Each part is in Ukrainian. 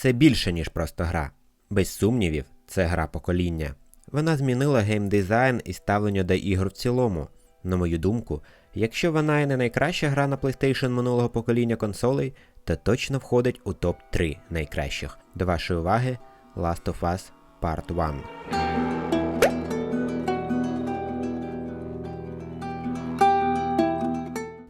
Це більше, ніж просто гра. Без сумнівів, це гра покоління. Вона змінила геймдизайн і ставлення до ігор в цілому. На мою думку, якщо вона і не найкраща гра на PlayStation минулого покоління консолей, то точно входить у топ-3 найкращих. До вашої уваги Last of Us Part 1.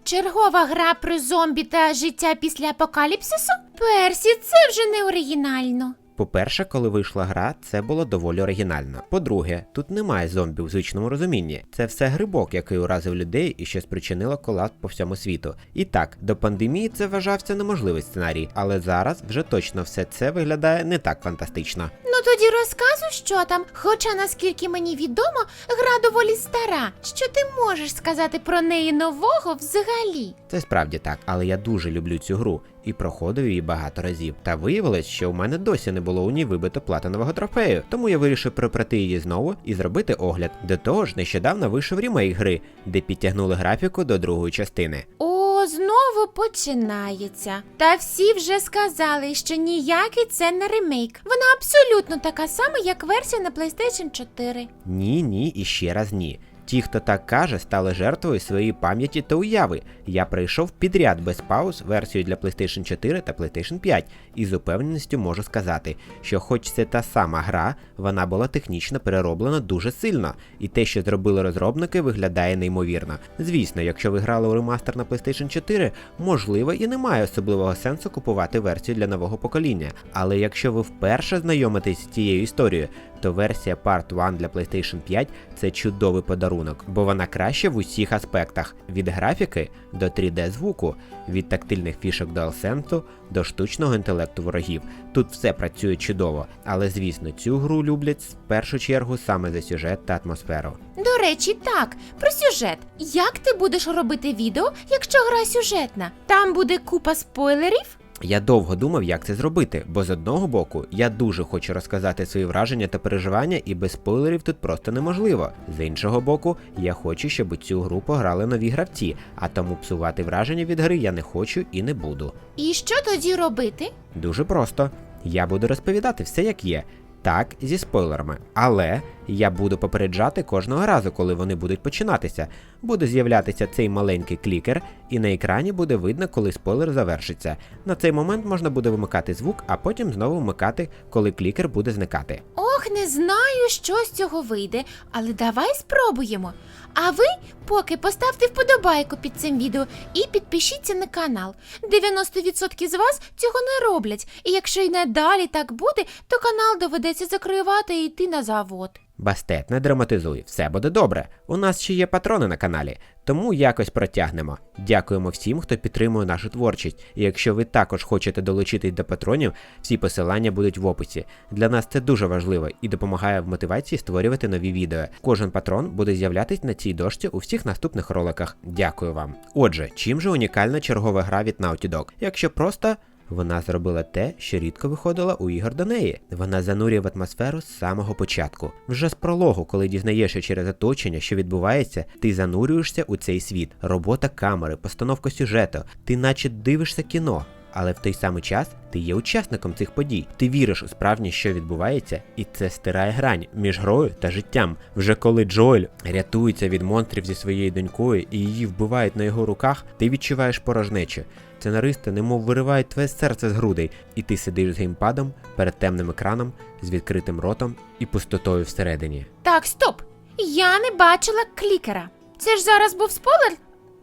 Чергова гра про зомбі та життя після апокаліпсису? Персі, це вже не оригінально. По-перше, коли вийшла гра, це було доволі оригінально. По-друге, тут немає зомбі у звичному розумінні. Це все грибок, який уразив людей і що спричинило колапс по всьому світу. І так, до пандемії це вважався неможливий сценарій, але зараз вже точно все це виглядає не так фантастично. Ну тоді розказуй, що там. Хоча, наскільки мені відомо, гра доволі стара. Що ти можеш сказати про неї нового взагалі? Це справді так, але я дуже люблю цю гру і проходив її багато разів. Та виявилось, що у мене досі не було у ній вибито платинового трофею, тому я вирішив припрати її знову і зробити огляд. До того ж, нещодавно вийшов рімейк гри, де підтягнули графіку до другої частини. О, знову починається. Та всі вже сказали, що ніякий це не ремейк. Вона абсолютно така сама, як версія на PlayStation 4. Ні, ні і ще раз ні. Ті, хто так каже, стали жертвою своєї пам'яті та уяви. Я пройшов підряд без пауз версію для PlayStation 4 та PlayStation 5, і з упевненістю можу сказати, що хоч це та сама гра, вона була технічно перероблена дуже сильно, і те, що зробили розробники, виглядає неймовірно. Звісно, якщо ви грали у ремастер на PlayStation 4, можливо і немає особливого сенсу купувати версію для нового покоління. Але якщо ви вперше знайомитесь з цією історією, то версія Part 1 для PlayStation 5 це чудовий подарунок, бо вона краще в усіх аспектах: від графіки до 3D звуку, від тактильних фішок DualSense до штучного інтелекту ворогів. Тут все працює чудово, але звісно, цю гру люблять в першу чергу саме за сюжет та атмосферу. До речі, так, про сюжет. Як ти будеш робити відео, якщо гра сюжетна? Там буде купа спойлерів? Я довго думав, як це зробити, бо з одного боку я дуже хочу розказати свої враження та переживання, і без спойлерів тут просто неможливо. З іншого боку, я хочу, щоб у цю гру пограли нові гравці, а тому псувати враження від гри я не хочу і не буду. І що тоді робити? Дуже просто. Я буду розповідати все як є. Так, зі спойлерами. Але я буду попереджати кожного разу, коли вони будуть починатися. Буде з'являтися цей маленький клікер, і на екрані буде видно, коли спойлер завершиться. На цей момент можна буде вимикати звук, а потім знову вмикати, коли клікер буде зникати. Ох, не знаю, що з цього вийде, але давай спробуємо. А ви поки поставте вподобайку під цим відео і підпишіться на канал. 90% з вас цього не роблять, і якщо й надалі так буде, то канал доведеться закривати і йти на завод. Бастет, не драматизуй, все буде добре. У нас ще є патрони на каналі, тому якось протягнемо. Дякуємо всім, хто підтримує нашу творчість. І якщо ви також хочете долучитись до патронів, всі посилання будуть в описі. Для нас це дуже важливо і допомагає в мотивації створювати нові відео. Кожен патрон буде з'являтись на цій дошці у всіх наступних роликах. Дякую вам. Отже, чим же унікальна чергова гра від Naughty Dog? Якщо просто. Вона зробила те, що рідко виходило у ігор до неї. Вона занурює в атмосферу з самого початку. Вже з прологу, коли дізнаєшся через оточення, що відбувається, ти занурюєшся у цей світ. Робота камери, постановка сюжету, ти наче дивишся кіно. Але в той самий час ти є учасником цих подій. Ти віриш у справжнє, що відбувається, і це стирає грань між грою та життям. Вже коли Джоель рятується від монстрів зі своєю донькою і її вбивають на його руках, ти відчуваєш порожнечу. Сценаристи немов виривають твоє серце з грудей, і ти сидиш з геймпадом перед темним екраном, з відкритим ротом і пустотою всередині. Так, стоп! Я не бачила клікера. Це ж зараз був спойлер?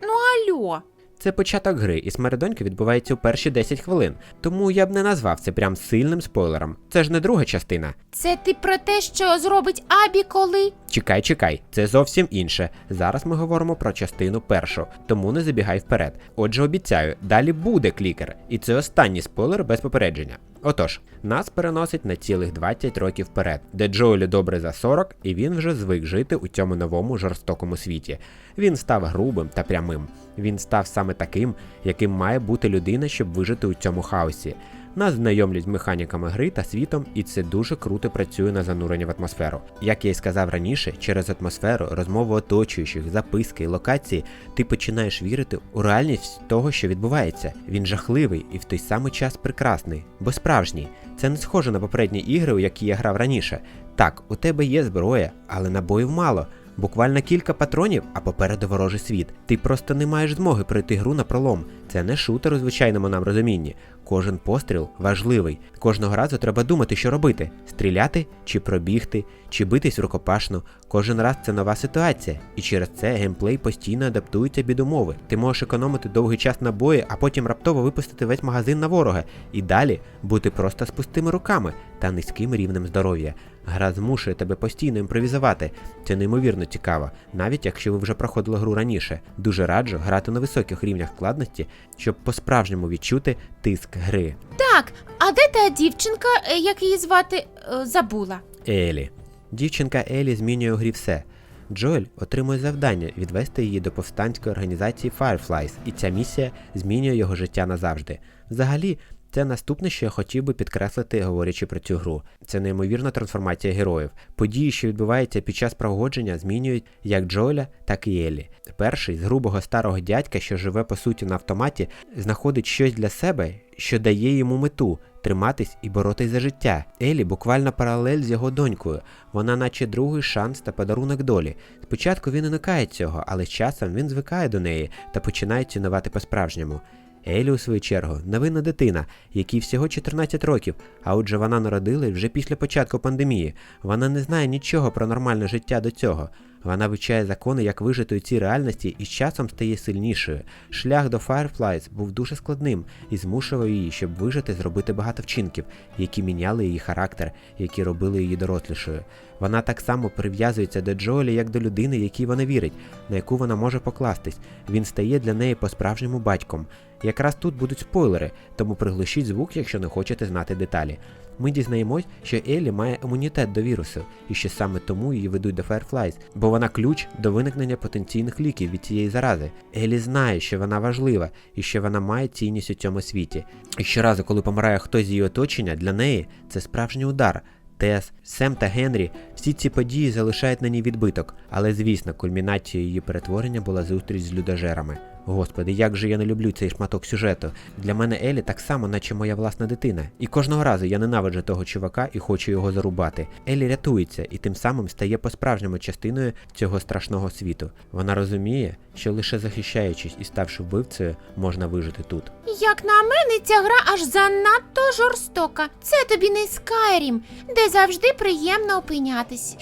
Ну альо. Це початок гри, і смерть відбувається у перші 10 хвилин, тому я б не назвав це прям сильним спойлером. Це ж не друга частина. Це ти про те, що зробить Абі коли? Чекай, чекай, це зовсім інше. Зараз ми говоримо про частину першу, тому не забігай вперед. Отже, обіцяю, далі буде клікер, і це останній спойлер без попередження. Отож, нас переносить на цілих 20 років вперед, де Джоелі добре за 40, і він вже звик жити у цьому новому жорстокому світі. Він став грубим та прямим. Він став саме таким, яким має бути людина, щоб вижити у цьому хаосі. Нас знайомлять з механіками гри та світом, і це дуже круто працює на занурення в атмосферу. Як я й сказав раніше, через атмосферу, розмову оточуючих, записки і локації, ти починаєш вірити у реальність того, що відбувається. Він жахливий і в той самий час прекрасний, бо справжній. Це не схоже на попередні ігри, у які я грав раніше. Так, у тебе є зброя, але набоїв мало. Буквально кілька патронів, а попереду ворожий світ. Ти просто не маєш змоги пройти гру на пролом. Це не шутер у звичайному нам розумінні. Кожен постріл важливий. Кожного разу треба думати, що робити: стріляти чи пробігти, чи битись в рукопашну. Кожен раз це нова ситуація, і через це геймплей постійно адаптується під умови. Ти можеш економити довгий час на бої, а потім раптово випустити весь магазин на ворога, і далі бути просто з пустими руками та низьким рівнем здоров'я. Гра змушує тебе постійно імпровізувати. Це неймовірно цікаво, навіть якщо ви вже проходили гру раніше. Дуже раджу грати на високих рівнях складності, щоб по-справжньому відчути тиск гри. Так, а де та дівчинка, е, як її звати, Е, забула? Елі. Дівчинка Елі змінює у грі все. Джоель отримує завдання відвести її до повстанської організації Fireflies, і ця місія змінює його життя назавжди. Взагалі, це наступне, що я хотів би підкреслити, говорячи про цю гру. Це неймовірна трансформація героїв. Події, що відбуваються під час прогодження, змінюють як Джоеля, так і Елі. Перший з грубого старого дядька, що живе по суті на автоматі, знаходить щось для себе, що дає йому мету триматись і боротись за життя. Елі буквально паралель з його донькою. Вона, наче другий шанс та подарунок долі. Спочатку він уникає цього, але з часом він звикає до неї та починає цінувати по-справжньому. Елі, у свою чергу, невинна дитина, якій всього 14 років, а отже вона народилась вже після початку пандемії. Вона не знає нічого про нормальне життя до цього. Вона вивчає закони, як вижити у цій реальності, і з часом стає сильнішою. Шлях до Fireflies був дуже складним і змушував її, щоб вижити, зробити багато вчинків, які міняли її характер, які робили її дорослішою. Вона так само прив'язується до Джоелі, як до людини, якій вона вірить, на яку вона може покластись. Він стає для неї по-справжньому батьком. Якраз тут будуть спойлери, тому приглушіть звук, якщо не хочете знати деталі. Ми дізнаємось, що Елі має імунітет до вірусу, і що саме тому її ведуть до Fireflies, бо вона ключ до виникнення потенційних ліків від цієї зарази. Елі знає, що вона важлива і що вона має цінність у цьому світі. І щоразу, коли помирає хтось з її оточення, для неї це справжній удар. Тес, Сем та Генрі, всі ці події залишають на ній відбиток, але звісно, кульмінацією її перетворення була зустріч з людожерами. Господи, як же я не люблю цей шматок сюжету. Для мене Елі так само, наче моя власна дитина. І кожного разу я ненавиджу того чувака і хочу його зарубати. Елі рятується і тим самим стає по-справжньому частиною цього страшного світу. Вона розуміє, що лише захищаючись і ставши вбивцею, можна вижити тут. Як на мене, ця гра аж занадто жорстока. Це тобі не Skyrim, де завжди приємно опинятись.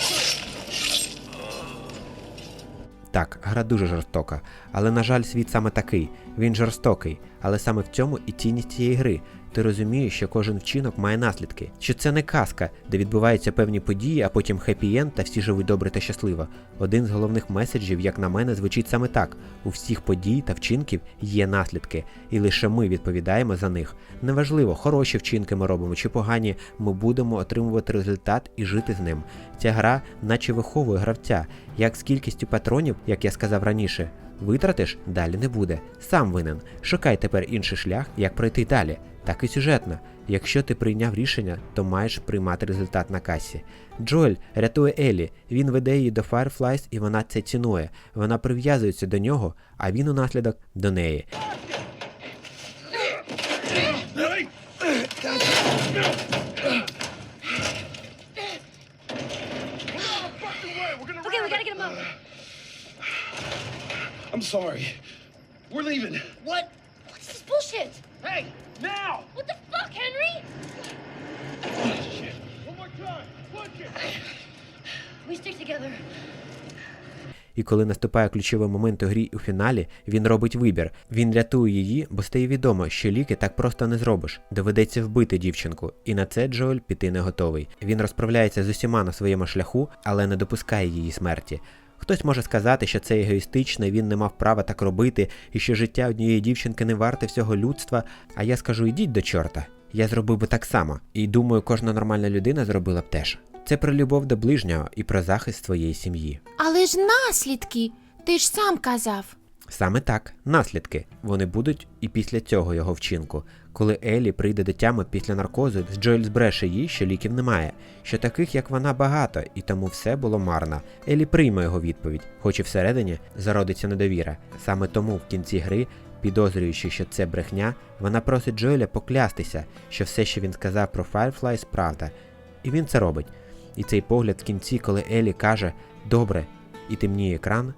Так, гра дуже жорстока, але на жаль, світ саме такий. Він жорстокий, але саме в цьому і цінність цієї гри. Ти розумієш, що кожен вчинок має наслідки, що це не казка, де відбуваються певні події, а потім хеппі-енд та всі живуть добре та щасливо. Один з головних меседжів, як на мене, звучить саме так: у всіх подій та вчинків є наслідки, і лише ми відповідаємо за них. Неважливо, хороші вчинки ми робимо чи погані, ми будемо отримувати результат і жити з ним. Ця гра, наче виховує гравця, як з кількістю патронів, як я сказав раніше. Витратиш далі не буде. Сам винен. Шукай тепер інший шлях, як пройти далі. Так і сюжетно. Якщо ти прийняв рішення, то маєш приймати результат на касі. Джоель рятує Елі, він веде її до Fireflies і вона це цінує. Вона прив'язується до нього, а він унаслідок до неї. Okay, we gotta get him out. I'm sorry. We're leaving. What? What's this bullshit? Hey, now! What the fuck, Henry? Shit. One more time. Punch it. We stick together. І коли наступає ключовий момент у грі у фіналі, він робить вибір. Він рятує її, бо стає відомо, що ліки так просто не зробиш. Доведеться вбити дівчинку, і на це Джоель піти не готовий. Він розправляється з усіма на своєму шляху, але не допускає її смерті. Хтось може сказати, що це егоїстично, і він не мав права так робити, і що життя однієї дівчинки не варте всього людства. А я скажу, ідіть до чорта. Я зробив би так само, і думаю, кожна нормальна людина зробила б теж. Це про любов до ближнього і про захист своєї сім'ї. Але ж наслідки, ти ж сам казав. Саме так, наслідки. Вони будуть і після цього його вчинку. Коли Елі прийде до тями після наркозу, Джоель збреше їй, що ліків немає, що таких, як вона, багато, і тому все було марно. Елі прийме його відповідь, хоч і всередині зародиться недовіра. Саме тому в кінці гри, підозрюючи, що це брехня, вона просить Джоеля поклястися, що все, що він сказав про Fireflies, правда. І він це робить. І цей погляд в кінці, коли Елі каже Добре, і темніє екран.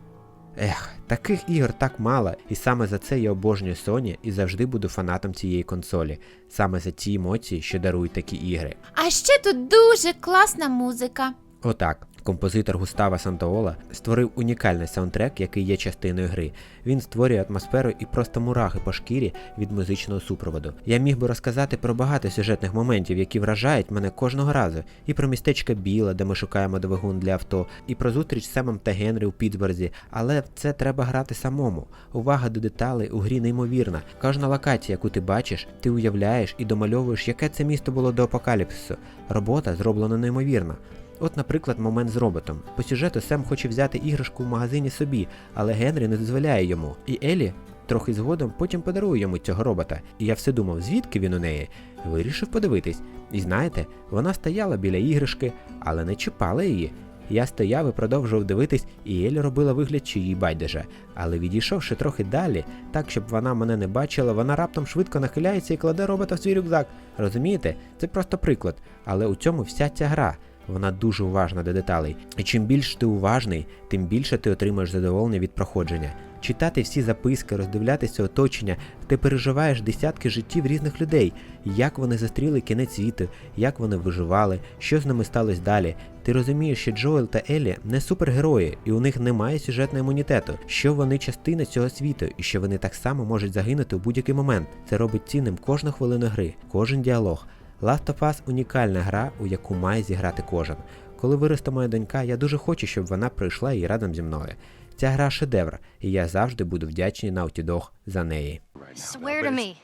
Ех, таких ігор так мало, і саме за це я обожнюю Sony і завжди буду фанатом цієї консолі. Саме за ті емоції, що дарують такі ігри. А ще тут дуже класна музика. Отак, композитор Густава Сантоола створив унікальний саундтрек, який є частиною гри. Він створює атмосферу і просто мурахи по шкірі від музичного супроводу. Я міг би розказати про багато сюжетних моментів, які вражають мене кожного разу, і про містечко Біла, де ми шукаємо двигун для авто, і про зустріч з Семом та Генрі у Підтсбурзі, але це треба грати самому. Увага до деталей у грі неймовірна. Кожна локація, яку ти бачиш, ти уявляєш і домальовуєш, яке це місто було до апокаліпсису. Робота зроблена неймовірно. От, наприклад, момент з роботом. По сюжету Сем хоче взяти іграшку в магазині собі, але Генрі не дозволяє йому. І Елі трохи згодом потім подарує йому цього робота. І я все думав, звідки він у неї. Вирішив подивитись. І знаєте, вона стояла біля іграшки, але не чіпала її. Я стояв і продовжував дивитись, і Елі робила вигляд, що їй байдуже. Але відійшовши трохи далі, так щоб вона мене не бачила, вона раптом швидко нахиляється і кладе робота в свій рюкзак. Розумієте? Це просто приклад. Але у цьому вся ця гра. Вона дуже уважна до деталей. І чим більш ти уважний, тим більше ти отримаєш задоволення від проходження. Читати всі записки, роздивлятися оточення, ти переживаєш десятки життів різних людей, як вони зустріли кінець світу, як вони виживали, що з ними сталося далі. Ти розумієш, що Джоел та Елі не супергерої, і у них немає сюжетного імунітету, що вони частина цього світу, і що вони так само можуть загинути у будь-який момент. Це робить цінним кожну хвилину гри, кожен діалог. Last of Us унікальна гра, у яку має зіграти кожен. Коли виросте моя донька, я дуже хочу, щоб вона прийшла і разом зі мною. Ця гра шедевр, і я завжди буду вдячний Naughty Dog за неї. Swear to me.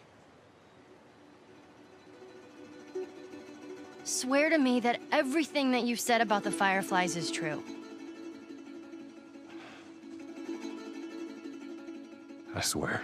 Swear to me that everything that you've said about the Fireflies is true. I swear.